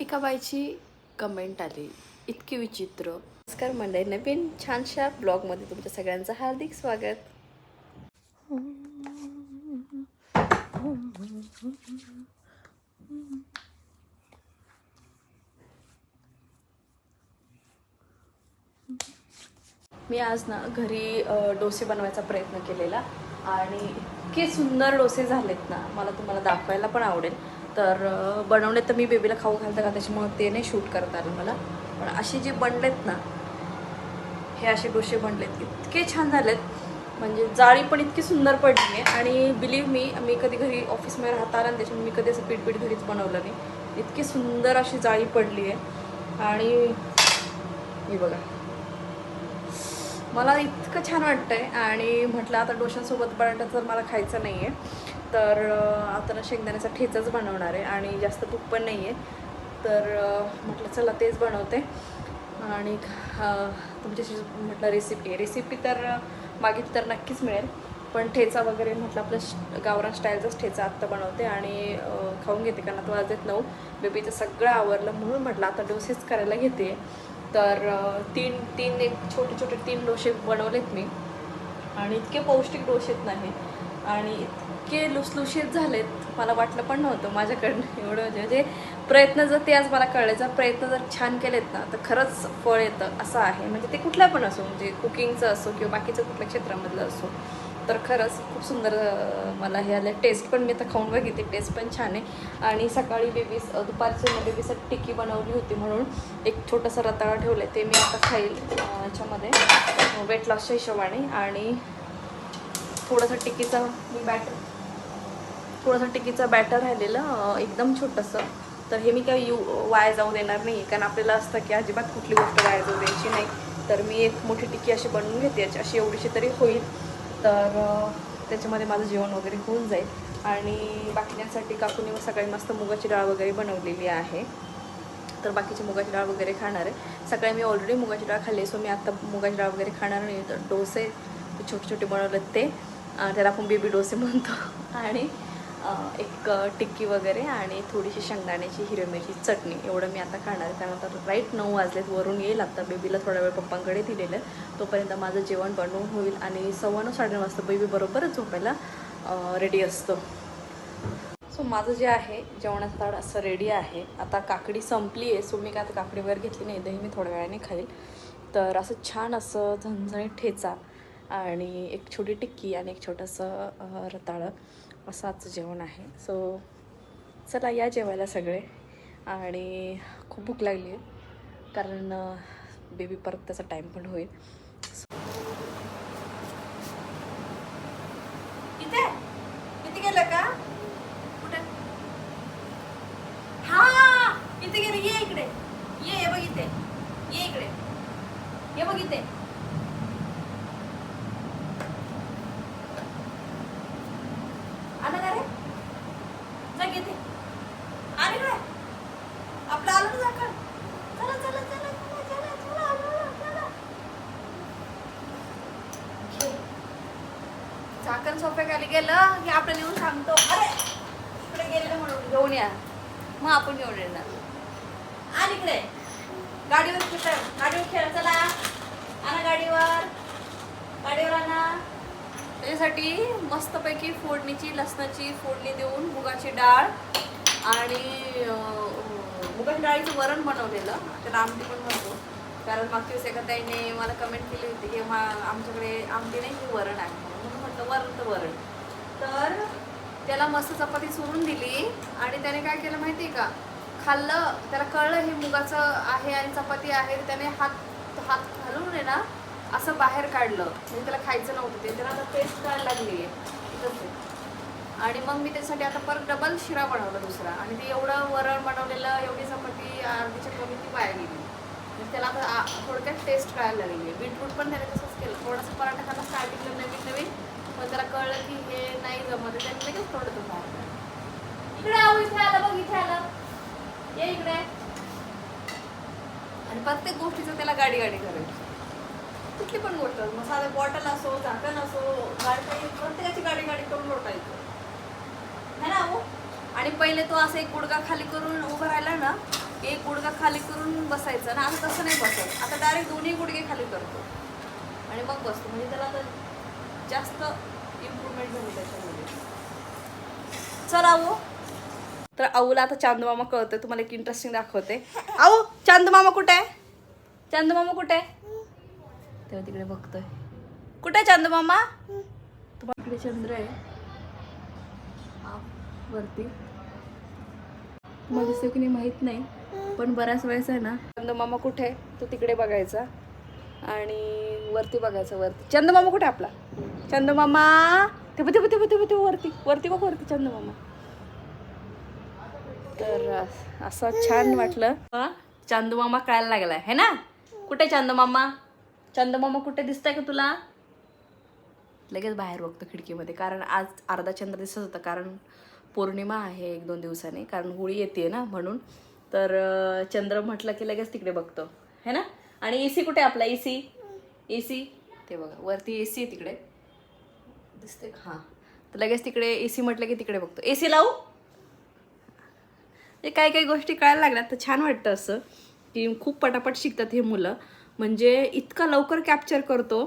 एका बाईची कमेंट आली. इतकी विचित्र. नमस्कार मंडळी नवीन छानशा ब्लॉगमध्ये तुमच्या सगळ्यांचं हार्दिक स्वागत. मी आज ना घरी डोसे बनवायचा प्रयत्न केलेला आणि इतके सुंदर डोसे झालेत ना मला तुम्हाला दाखवायला पण आवडेल. तर अ, बनवणे तर मी बेबीला खाऊ घालतं का? त्याच्यामुळं ते नाही शूट करता आलं मला. पण असे जे बनलेत ना हे असे डोसे बनलेत इतके छान झालेत. म्हणजे जाळी पण इतकी सुंदर पडली आहे आणि बिलीव मी मी कधी घरी ऑफिसमध्ये राहता आला आणि त्याच्यामुळे मी कधी असं पीठपीठ घरीच बनवलं नाही. इतकी सुंदर अशी जाळी पडली आहे आणि हे बघा. मला इतकं छान वाटतंय. आणि म्हटलं आता डोशांसोबत बटाटा तर मला खायचं नाही आहे तर आता ना शेंगदाण्याचा ठेचाच बनवणार आहे आणि जास्त तूप पण नाही आहे तर म्हटलं चला तेच बनवते. आणि तुमच्याशी म्हटलं रेसिपी रेसिपी तर अं, मागितली तर नक्कीच मिळेल. पण ठेचा वगैरे म्हटलं आपलं श- गावरान स्टाईलचाच ठेचा आत्ता बनवते आणि खाऊन घेते कारण आता वाजत नऊ. बेबीचं सगळं आवरलं म्हणून म्हटलं आता डोसेच करायला घेते. तर तीन तीन एक छोटे छोटे तीन डोसे बनवलेत मी. आणि इतके पौष्टिक डोसेत नाही. आणि इतके लुसलुशीत झालेत मला वाटलं पण नव्हतं माझ्याकडनं. एवढं म्हणजे म्हणजे प्रयत्न जर ते आज मला कळले जर प्रयत्न जर छान केलेत ना तर खरंच फळ येतं असं आहे. म्हणजे ते कुठल्या पण असो म्हणजे कुकिंगचं असो किंवा बाकीचं कुठल्या क्षेत्रामधलं असो. तर खरंच खूप सुंदर मला हे आलं. टेस्ट पण मी आता खाऊन बघितली. टेस्ट पण छान आहे. आणि सकाळी बेबीस दुपारची मी बेबीसाठी टिक्की बनवली होती म्हणून एक छोटंसं रताळा ठेवलं आहे ते मी आता खाईल याच्यामध्ये. वेट लॉसच्या हिशोबाने. आणि थोडंसं टिक्कीचा मी बॅटर थोडंसं टिक्कीचा बॅटर राहिलेलं एकदम छोटंसं. तर हे मी काही यू वाया जाऊ देणार नाही कारण आपल्याला असतं की अजिबात कुठली गोष्ट वाया जाऊ द्यायची नाही. तर मी एक मोठी टिक्की अशी बनवून घेते. याची अशी एवढीशी तरी होईल. तर त्याच्यामध्ये माझं जेवण वगैरे होऊन जाईल. आणि बाकीच्यांसाठी काकूने मग सकाळी मस्त मुगाची डाळ वगैरे बनवलेली आहे. तर बाकीची मुगाची डाळ वगैरे खाणार आहे. सकाळी मी ऑलरेडी मुगाची डाळ खाल्ली सो मी आत्ता मुगाची डाळ वगैरे खाणार नाही. तर डोसे छोटे छोटे बनवलेत ते. त्याला आपण बेबी डोसे म्हणतो. आणि एक टिक्की वगैरे आणि थोडीशी शेंगदाण्याची हिरवी मिरची चटणी एवढं मी आता खाणार आहे. त्यानंतर राईट नऊ वाजलेत वरून येईल आता. बेबीला थोडा वेळ पप्पांकडे दिलेलं तोपर्यंत माझं जेवण बनवून होईल आणि सव्वा नऊ साडेनऊ वाजता बेबी बरोबरच झोपायला रेडी असतो. सो माझं जे आहे जेवणाचं ताड असं रेडी आहे. आता काकडी संपली आहे सो मी काय आता काकडी वगैरे घेतली नाही. दही मी थोड्या वेळाने खाईल. तर असं छान असं झणझणीत ठेचा आणि एक छोटी टिक्की आणि एक छोटंसं रताळं. असं आजचं जेवण आहे. सो चला या जेवायला सगळे. आणि खूप भूक लागली आहे कारण बेबी परत त्याचा टाईम पण होईल इथे किती गेलं का कुठे हा इथे गेले ये इकडे ये हे बघ इथे ये इकडे ये बघ इथे आलं का रे जा घेते आले काय आपलं आलं ना झाकण चला चला चला चला चला चला आलं, चला घे. झाकण गेलं की आपण येऊन सांगतो. अरे इकडे गेलेलं म्हणून घेऊन या. मग आपण घेऊन येणार. आणि इकडे. गाडीवर खेळ गाडीवर खेळ चला. आणा गाडीवर. गाडीवर आणा. त्याच्यासाठी मस्तपैकी फोडणीची लसणाची फोडणी देऊन मुगाची डाळ आणि अं, मुगाच्या डाळीचं वरण बनवलेलं. त्याला आमटी पण म्हणतो. कारण मागच्या दिवस एका ताईने मला कमेंट केली होती की मा आमच्याकडे आमटी नाही की वरण आहे. म्हणून वरण तर वरण तर त्याला मस्त चपाती सोडून दिली आणि त्याने काय केलं माहिती आहे का? खाल्लं त्याला कळलं हे मुगाचं आहे आणि चपाती आहे तर त्याने हात हात घालून आहे ना असं बाहेर काढलं. म्हणजे त्याला खायचं नव्हतं ते. त्याला आता टेस्ट करायला लागली आहे. आणि मग मी त्यासाठी आता परत डबल शिरा बनवला दुसरा. आणि ते एवढं वरण बनवलेलं एवढी चपाती अर्धीच्या कमी ती पाया गेली. म्हणजे त्याला आता थोडक्यात टेस्ट कळायला लागली आहे. बीटरूट पण त्याने तसंच केलं. थोडंसं पराठा खायला स्टार्टिंगला नवीन नवीन पण त्याला कळलं की हे नाही जमत आहे. त्याने लगेच थोडं तो बाहेर काढलं. इकडे आहो इथे आलं बघ इथे आलं. ये इकडे. आणि प्रत्येक गोष्टीचं त्याला गाडी गाडी करायची. कुठली पण गोष्ट मग साधं बॉटल असो झाकण असो गाडी प्रत्येकाची गाडी गाडी करून लोटायचं है ना हो? आणि पहिले तो असं एक गुडगा खाली करून उभं राहिला ना एक गुडघा खाली करून बसायचं. ना आता तसं नाही बसत. आता डायरेक्ट दोन्ही गुडघे खाली करतो. आणि मग बसतो. म्हणजे त्याला आता जास्त इम्प्रूव्हमेंट झाली त्याच्यामध्ये. चला हो. तर आऊला आता चांदमामा कळतोय तुम्हाला एक इंटरेस्टिंग दाखवते. आऊ चांदमामा कुठे आहे? चांदमामा कुठे आहे? तेव्हा तिकडे बघतोय. कुठे आहे चांदमामा? तुम्हाला इकडे चंद्र आहे. वरती. तुम्हाला दिसतो की नाही माहीत नाही पण बऱ्याच वेळेस आहे ना. चंदमामा कुठे आहे? तो तिकडे बघायचा. आणि वरती बघायचा वरती. चंदमामा कुठे आपला? चंदमामा ते बघ ते बघ ते बघ ते बघ ते वरती. वरती बघ वरती चंदमामा. तर असं छान वाटलं. हा, चांदूमामा कळायला लागलाय है ना? कुठे चांदूमामा? चांदूमामा कुठे दिसतंय का तुला? लगेच बाहेर बघतो खिडकीमध्ये कारण आज अर्धा चंद्र दिसत होता कारण पौर्णिमा आहे एक दोन दिवसांनी कारण होळी येते ना म्हणून. तर चंद्र म्हटलं की लगेच तिकडे बघतो है ना? आणि ए सी कुठे आहे आपला? A C? A C? ते बघा वरती ए सी आहे तिकडे. दिसते का? हां. तर लगेच तिकडे ए सी म्हटलं की तिकडे बघतो. ए सी लावू? ते काही काही गोष्टी कळायला लागल्यात तर छान वाटतं असं की खूप पटापट शिकतात हे मुलं. म्हणजे इतका लवकर कॅप्चर करतो.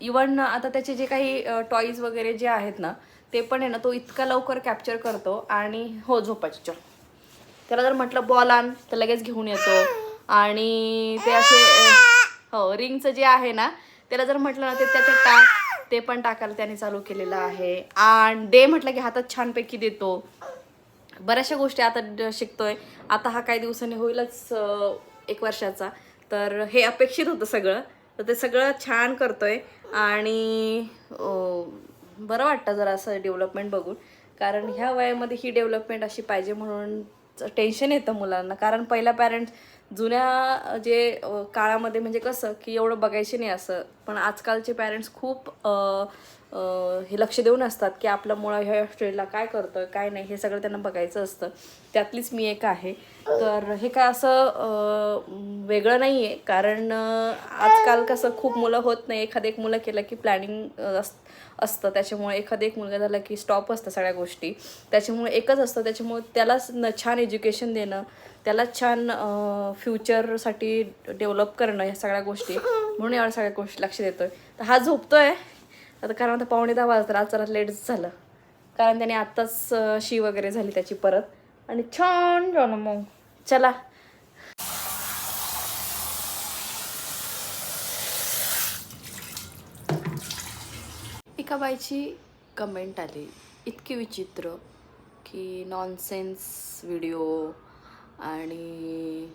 इवन आता त्याचे जे काही टॉईज वगैरे जे आहेत ना ते पण आहे ना तो इतका लवकर कॅप्चर करतो आणि हो झोपायचं. चल. त्याला जर म्हटलं बॉल आण तर लगेच घेऊन येतो. आणि ते असे हो रिंगचं जे आहे ना त्याला जर म्हटलं ना ते त्याचे टाक ते पण टाकायला त्याने चालू केलेलं आहे. आणि दे म्हटलं की हातात छानपैकी देतो. बऱ्याचशा गोष्टी आता शिकतोय. आता हा काही दिवसांनी होईलच एक वर्षाचा. तर हे अपेक्षित होतं सगळं. तर ते सगळं छान करतोय. आणि बरं वाटतं जरा असं डेव्हलपमेंट बघून. कारण ह्या वयामध्ये ही डेव्हलपमेंट अशी पाहिजे म्हणून टेन्शन येतं मुलांना. कारण पहिला पॅरेंट्स जुन्या जे काळामध्ये म्हणजे कसं की एवढं बघायचे नाही असं पण आजकालचे पॅरेंट्स खूप हे लक्ष देऊन असतात की आपलं मुळं ह्या स्टेजला काय करतं काय नाही हे सगळं त्यांना बघायचं असतं. त्यातलीच मी एक आहे. तर हे काय असं वेगळं नाही आहे कारण आजकाल कसं खूप मुलं होत नाही. एखादं एक मुलं केलं की प्लॅनिंग असतं. त्याच्यामुळे एखादं एक मुलगा झाला की स्टॉप असतं सगळ्या गोष्टी. त्याच्यामुळे एकच असतं. त्याच्यामुळे त्यालाच न छान एज्युकेशन देणं त्याला छान फ्युचरसाठी डेव्हलप करणं ह्या सगळ्या गोष्टी. म्हणून एवढ्या सगळ्या गोष्टी लक्ष देतोय तर हा झोपतोय. आता कारण आता पावणे दहा वाजता आज जरा लेट झालं. कारण त्याने आत्ताच शी वगैरे झाली त्याची परत. आणि छान झालं मग. चला. एका बाईची कमेंट आली. इतकी विचित्र की नॉनसेन्स व्हिडिओ आणि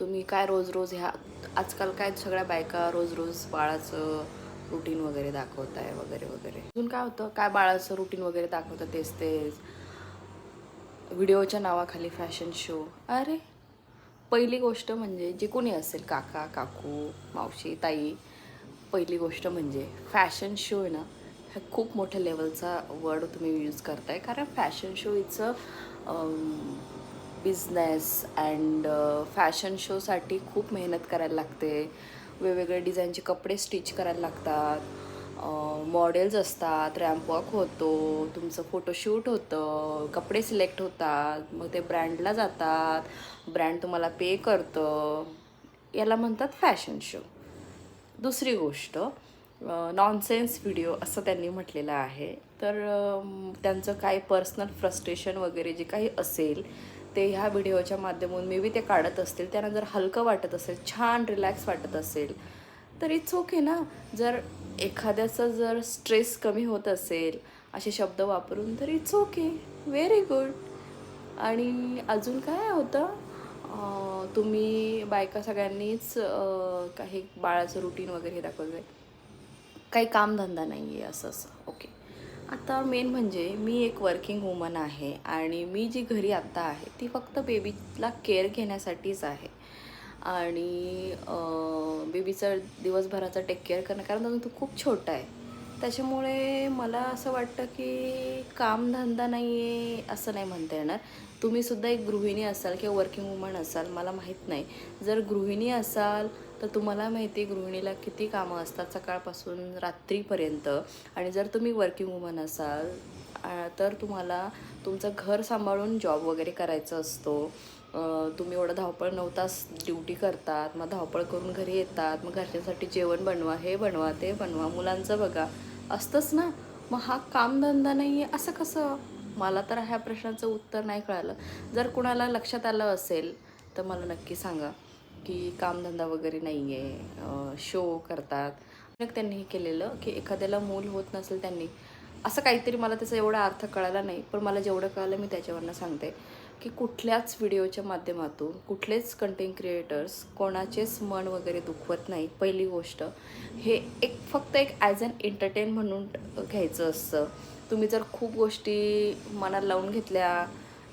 तुम्ही काय रोज रोज ह्या आजकाल काय सगळ्या बायका रोज रोज बाळाचं रुटीन वगैरे दाखवत आहे वगैरे वगैरे. अजून काय होतं? काय बाळाचं रुटीन वगैरे दाखवतं? तेच तेच. व्हिडिओच्या नावाखाली फॅशन शो अरे! पहिली गोष्ट म्हणजे जे कोणी असेल काका काकू मावशी ताई पहिली गोष्ट म्हणजे फॅशन शो आहे ना हा खूप मोठ्या लेवलचा वर्ड तुम्ही यूज करताय. कारण fashion show it's a business and fashion शोसाठी खूप मेहनत करायला लागते. वेगवेगळे डिझाईनचे कपडे स्टिच करायला लागतात. मॉडेल्स असतात रॅम्प वॉक होतो तुमचं फोटोशूट होतं कपडे सिलेक्ट होतात मग ते ब्रँडला जातात ब्रँड तुम्हाला पे करतं. याला म्हणतात फॅशन शो. दुसरी गोष्ट नॉनसेन्स व्हिडिओ असं त्यांनी म्हटलेलं आहे. तर त्यांचं काही पर्सनल फ्रस्ट्रेशन वगैरे जे काही असेल ते ह्या व्हिडिओच्या माध्यमातून मे बी ते काढत असतील त्यांना जर हलकं वाटत असेल छान रिलॅक्स वाटत असेल तर इट्स ओके ना? जर एखाद्याचं जर स्ट्रेस कमी होत असेल असे शब्द वापरून तर इट्स ओके व्हेरी गुड आणि अजून काय होतं? तुम्ही बायका सगळ्यांनीच काही बाळाचं रुटीन वगैरे हे दाखवलं आहे काही कामधंदा नाही आहे असं असं. ओके आता मेन म्हणजे मी एक वर्किंग वुमन आहे आणि मी जी घरी आत्ता आहे ती फक्त बेबीला केअर घेण्यासाठीच आहे. आणि बेबीचं दिवसभराचा टेक केअर करणं कारण अजून तो खूप छोटा आहे. त्याच्यामुळे मला असं वाटतं की कामधंदा नाही आहे असं नाही म्हणता येणार. तुम्हीसुद्धा एक गृहिणी असाल किंवा वर्किंग वुमन असाल मला माहीत नाही. जर गृहिणी असाल तर तुम्हाला माहिती आहे गृहिणीला किती कामं असतात सकाळपासून रात्रीपर्यंत. आणि जर तुम्ही वर्किंग वुमन असाल तर तुम्हाला तुमचं घर सांभाळून जॉब वगैरे करायचं असतो. तुम्ही एवढं धावपळ नऊ तास ड्युटी करतात मग धावपळ करून घरी येतात मग घरच्यासाठी जेवण बनवा हे बनवा ते बनवा मुलांचं बघा. असतंच ना? मग हा कामधंदा नाही आहे असं कसं? मला तर ह्या प्रश्नाचं उत्तर नाही कळालं. जर कुणाला लक्षात आलं असेल तर मला नक्की सांगा. की कामधंदा वगैरे नाही आहे शो करतात. मग त्यांनी हे केलेलं की एखाद्याला मूल होत नसेल त्यांनी असं काहीतरी मला त्याचा एवढा अर्थ कळाला नाही पण मला जेवढं कळालं मी त्याच्यावरनं सांगते की कुठल्याच व्हिडिओच्या माध्यमातून कुठलेच कंटेंट क्रिएटर्स कोणाचेच मन वगैरे दुखवत नाही पहिली गोष्ट. हे एक फक्त एक ॲज अन एंटरटेन म्हणून घ्यायचं असतं. तुम्ही जर खूप गोष्टी मनात लावून घेतल्या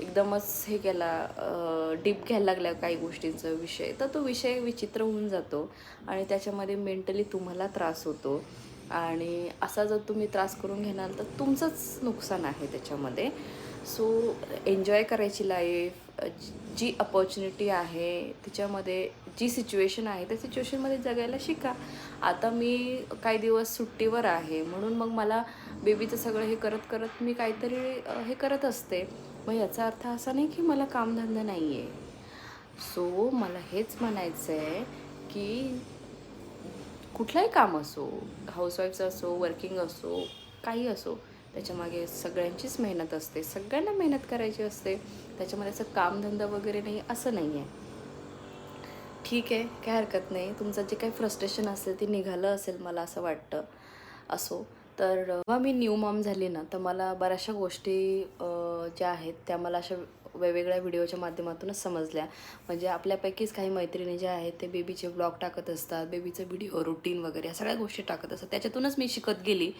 एकदमच हे केला डीप घ्यायला लागल्या काही गोष्टींचा विषय. तर तो विषय विचित्र होऊन जातो आणि त्याच्यामध्ये मेंटली तुम्हाला त्रास होतो. आणि असा जर तुम्ही त्रास करून घेणार तर तुमचंच नुकसान आहे त्याच्यामध्ये. सो एन्जॉय करायची लाईफ जी अपॉर्च्युनिटी आहे तिच्यामध्ये जी सिच्युएशन आहे त्या सिच्युएशनमध्ये जगायला शिका. आता मी काही दिवस सुट्टीवर आहे म्हणून मग मला बेबीचं सगळं हे करत करत मी काहीतरी हे करत असते. मग याचा अर्थ असा नाही की मला कामधंदा नाही आहे सो मला हेच म्हणायचं आहे की कुठलंही काम असो हाऊसवाईफचं असो वर्किंग असो काही असो त्याच्यामागे सगळ्यांचीच मेहनत असते. सगळ्यांना मेहनत करायची असते. त्याच्यामध्ये असं कामधंदा वगैरे नाही असं नाही आहे ठीक आहे काय हरकत नाही. तुमचं जे काही फ्रस्ट्रेशन असेल ते निघालं असेल मला असं वाटतं. असो. तर जेव्हा मी न्यू मॉम झाली ना तर मला बऱ्याचशा गोष्टी ज्या आहेत त्या मला अशा वेगवेगळ्या व्हिडिओच्या माध्यमातूनच समजल्या. म्हणजे आपल्यापैकीच काही मैत्रिणी ज्या आहेत ते बेबीचे ब्लॉग टाकत असतात बेबीचं व्हिडिओ रुटीन वगैरे या सगळ्या गोष्टी टाकत असतात. त्याच्यातूनच मी शिकत गेली.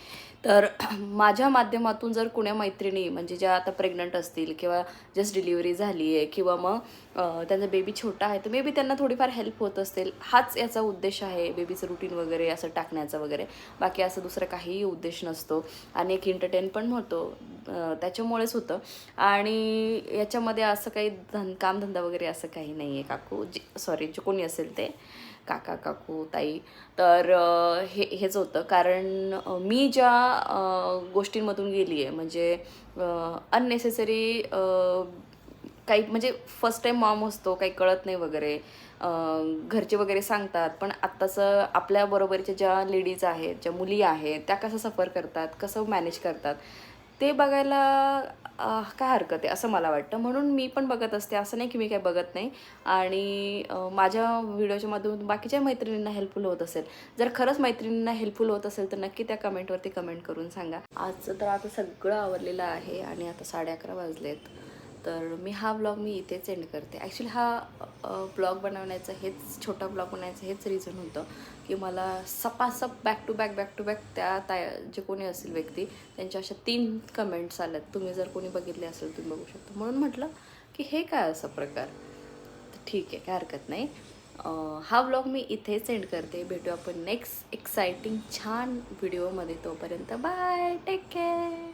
तर माझ्या माध्यमातून जर कुण्या मैत्रिणी म्हणजे ज्या आता प्रेग्नंट असतील किंवा जस्ट डिलिव्हरी झाली आहे किंवा मग त्यांचा बेबी छोटा आहे तर मे बी त्यांना थोडीफार हेल्प होत असतील. हाच याचा उद्देश आहे बेबीचं रुटीन वगैरे असं टाकण्याचा वगैरे. बाकी असं दुसरं काहीही उद्देश नसतो. आणि एक एंटरटेन पण होतो. त्याच्यामुळेच होतं. आणि याच्यामध्ये असं काही धन कामधंदा वगैरे असं काही नाही आहे काकू. जे सॉरी जे कोणी असेल ते. काका काकू ताई. तर हे हेच होतं. कारण मी ज्या गोष्टींमधून गेली आहे म्हणजे अननेसेसरी काही म्हणजे फर्स्ट टाईम मॉम असतो काही कळत नाही वगैरे. घरचे वगैरे सांगतात पण आत्ताचं आपल्याबरोबरीच्या ज्या लेडीज आहेत ज्या मुली आहेत त्या कसं सफर करतात कसं मॅनेज करतात ते बघायला काय हरकत आहे असं मला वाटतं. म्हणून मी पण बघत असते. असं नाही की मी काय बघत नाही. आणि माझ्या व्हिडिओच्या माध्यमातून बाकीच्या मैत्रिणींना हेल्पफुल होत असेल. जर खरंच मैत्रिणींना हेल्पफुल होत असेल तर नक्की त्या कमेंटवरती कमेंट करून सांगा. आजचं तर आता सगळं आवरलेलं आहे आणि आता साडे अकरा वाजलेत. तर मी हा ब्लॉग मी इथेच एंड करते. ॲक्च्युली हा ब्लॉग बनवण्याचं हेच छोटा ब्लॉग बनवायचं हेच रिझन होतं की मला सपासप back to back back to back त्या त्या जे कोणी असेल व्यक्ती त्यांच्या अशा तीन कमेंट्स आल्यात. तुम्ही जर कोणी बघितले असेल तुम्ही बघू शकता. म्हणून म्हटलं की हे काय असा प्रकार? तर ठीक आहे काय हरकत नाही. हा ब्लॉग मी इथेच एंड करते. भेटू आपण नेक्स्ट एक्साइटिंग छान व्हिडिओमध्ये तोपर्यंत. Bye take care